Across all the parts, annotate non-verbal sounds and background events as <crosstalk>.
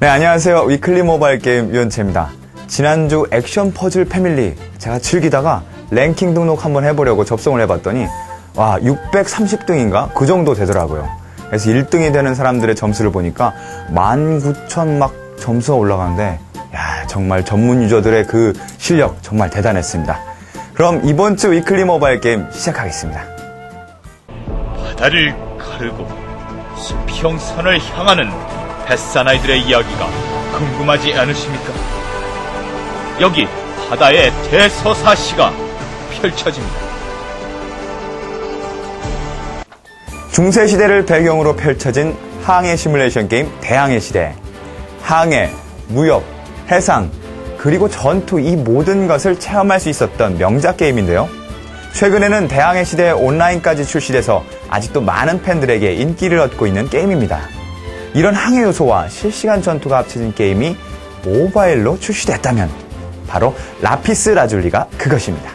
네, 안녕하세요. 위클리 모바일 게임 유현채입니다. 지난주 액션 퍼즐 패밀리 제가 즐기다가 랭킹 등록 한번 해보려고 접속을 해봤더니 와 630등인가 그 정도 되더라고요. 그래서 1등이 되는 사람들의 점수를 보니까 19,000 막 점수가 올라가는데 야 정말 전문 유저들의 그 실력 정말 대단했습니다. 그럼 이번 주 위클리 모바일 게임 시작하겠습니다. 바다를 가르고 수평선을 향하는 뱃사나이들의 이야기가 궁금하지 않으십니까? 여기 바다의 대서사시가 펼쳐집니다. 중세 시대를 배경으로 펼쳐진 항해 시뮬레이션 게임 대항해 시대. 항해, 무역, 해상, 그리고 전투 이 모든 것을 체험할 수 있었던 명작 게임인데요. 최근에는 대항해 시대 온라인까지 출시돼서 아직도 많은 팬들에게 인기를 얻고 있는 게임입니다. 이런 항해 요소와 실시간 전투가 합쳐진 게임이 모바일로 출시됐다면 바로 라피스 라줄리가 그것입니다.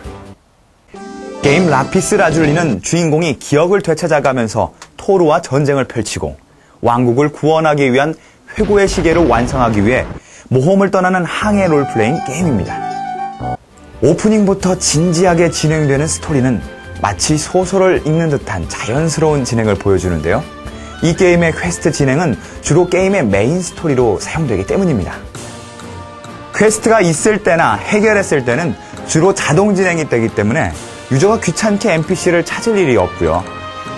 게임 라피스 라줄리는 주인공이 기억을 되찾아가면서 토르와 전쟁을 펼치고 왕국을 구원하기 위한 회고의 시계를 완성하기 위해 모험을 떠나는 항해 롤플레잉 게임입니다. 오프닝부터 진지하게 진행되는 스토리는 마치 소설을 읽는 듯한 자연스러운 진행을 보여주는데요. 이 게임의 퀘스트 진행은 주로 게임의 메인 스토리로 사용되기 때문입니다. 퀘스트가 있을 때나 해결했을 때는 주로 자동 진행이 되기 때문에 유저가 귀찮게 NPC를 찾을 일이 없고요.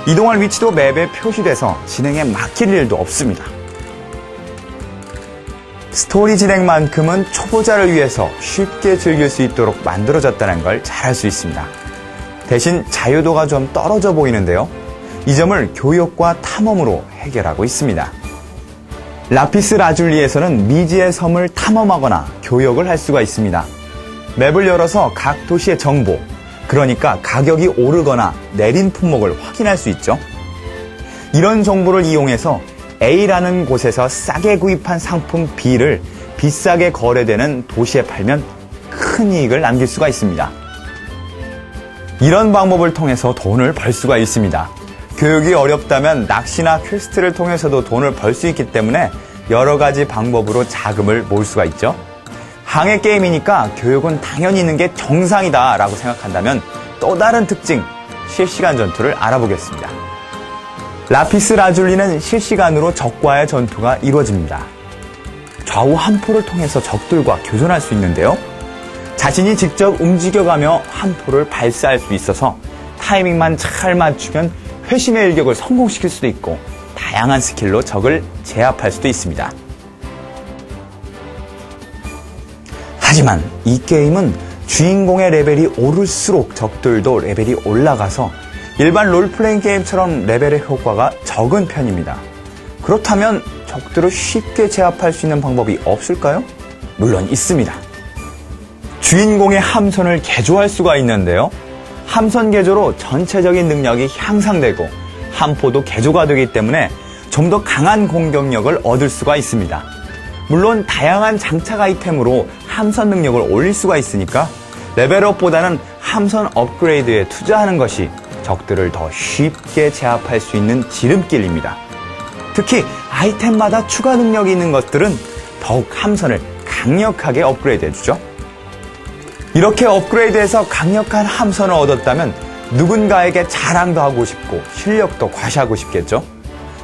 이동할 위치도 맵에 표시돼서 진행에 막힐 일도 없습니다. 스토리 진행만큼은 초보자를 위해서 쉽게 즐길 수 있도록 만들어졌다는 걸 잘 알 수 있습니다. 대신 자유도가 좀 떨어져 보이는데요. 이 점을 교육과 탐험으로 해결하고 있습니다. 라피스 라줄리에서는 미지의 섬을 탐험하거나 교역을 할 수가 있습니다. 맵을 열어서 각 도시의 정보, 그러니까 가격이 오르거나 내린 품목을 확인할 수 있죠. 이런 정보를 이용해서 A라는 곳에서 싸게 구입한 상품 B를 비싸게 거래되는 도시에 팔면 큰 이익을 남길 수가 있습니다. 이런 방법을 통해서 돈을 벌 수가 있습니다. 교육이 어렵다면 낚시나 퀘스트를 통해서도 돈을 벌 수 있기 때문에 여러 가지 방법으로 자금을 모을 수가 있죠. 항해 게임이니까 교육은 당연히 있는 게 정상이다 라고 생각한다면 또 다른 특징, 실시간 전투를 알아보겠습니다. 라피스 라줄리는 실시간으로 적과의 전투가 이루어집니다. 좌우 한 포를 통해서 적들과 교전할 수 있는데요. 자신이 직접 움직여가며 한 포를 발사할 수 있어서 타이밍만 잘 맞추면 회심의 일격을 성공시킬 수도 있고 다양한 스킬로 적을 제압할 수도 있습니다. 하지만 이 게임은 주인공의 레벨이 오를수록 적들도 레벨이 올라가서 일반 롤플레잉 게임처럼 레벨의 효과가 적은 편입니다. 그렇다면 적들을 쉽게 제압할 수 있는 방법이 없을까요? 물론 있습니다. 주인공의 함선을 개조할 수가 있는데요. 함선 개조로 전체적인 능력이 향상되고 함포도 개조가 되기 때문에 좀 더 강한 공격력을 얻을 수가 있습니다. 물론 다양한 장착 아이템으로 함선 능력을 올릴 수가 있으니까 레벨업보다는 함선 업그레이드에 투자하는 것이 적들을 더 쉽게 제압할 수 있는 지름길입니다. 특히 아이템마다 추가 능력이 있는 것들은 더욱 함선을 강력하게 업그레이드 해주죠. 이렇게 업그레이드해서 강력한 함선을 얻었다면 누군가에게 자랑도 하고 싶고 실력도 과시하고 싶겠죠.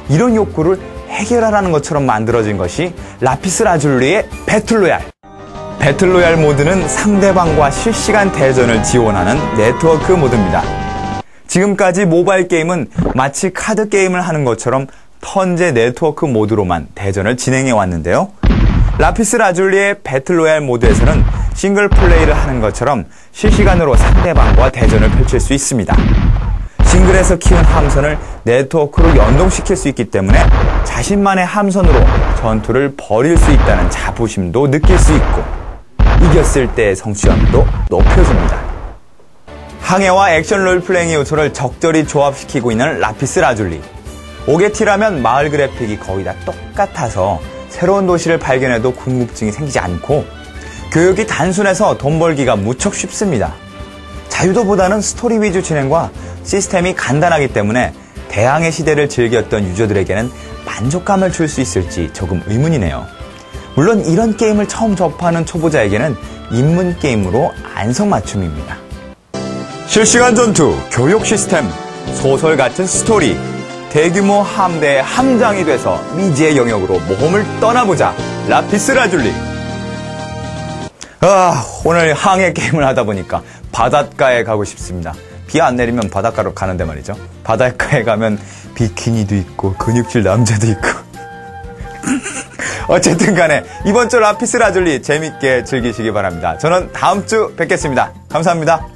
이런 욕구를 해결하라는 것처럼 만들어진 것이 라피스 라줄리의 배틀로얄. 배틀로얄 모드는 상대방과 실시간 대전을 지원하는 네트워크 모드입니다. 지금까지 모바일 게임은 마치 카드 게임을 하는 것처럼 턴제 네트워크 모드로만 대전을 진행해 왔는데요. 라피스 라줄리의 배틀로얄 모드에서는 싱글 플레이를 하는 것처럼 실시간으로 상대방과 대전을 펼칠 수 있습니다. 싱글에서 키운 함선을 네트워크로 연동시킬 수 있기 때문에 자신만의 함선으로 전투를 벌일 수 있다는 자부심도 느낄 수 있고 이겼을 때의 성취감도 높여줍니다. 항해와 액션 롤플레잉 요소를 적절히 조합시키고 있는 라피스 라줄리. 오게티라면 마을 그래픽이 거의 다 똑같아서 새로운 도시를 발견해도 궁금증이 생기지 않고 교육이 단순해서 돈 벌기가 무척 쉽습니다. 자유도보다는 스토리 위주 진행과 시스템이 간단하기 때문에 대항의 시대를 즐겼던 유저들에게는 만족감을 줄 수 있을지 조금 의문이네요. 물론 이런 게임을 처음 접하는 초보자에게는 입문 게임으로 안성맞춤입니다. 실시간 전투, 교육 시스템, 소설 같은 스토리, 대규모 함대의 함장이 돼서 미지의 영역으로 모험을 떠나보자. 라피스 라줄리. 아, 오늘 항해 게임을 하다 보니까 바닷가에 가고 싶습니다. 비 안 내리면 바닷가로 가는데 말이죠. 바닷가에 가면 비키니도 있고 근육질 남자도 있고. <laughs> 어쨌든 간에 이번 주 라피스 라줄리 재밌게 즐기시기 바랍니다. 저는 다음 주 뵙겠습니다. 감사합니다.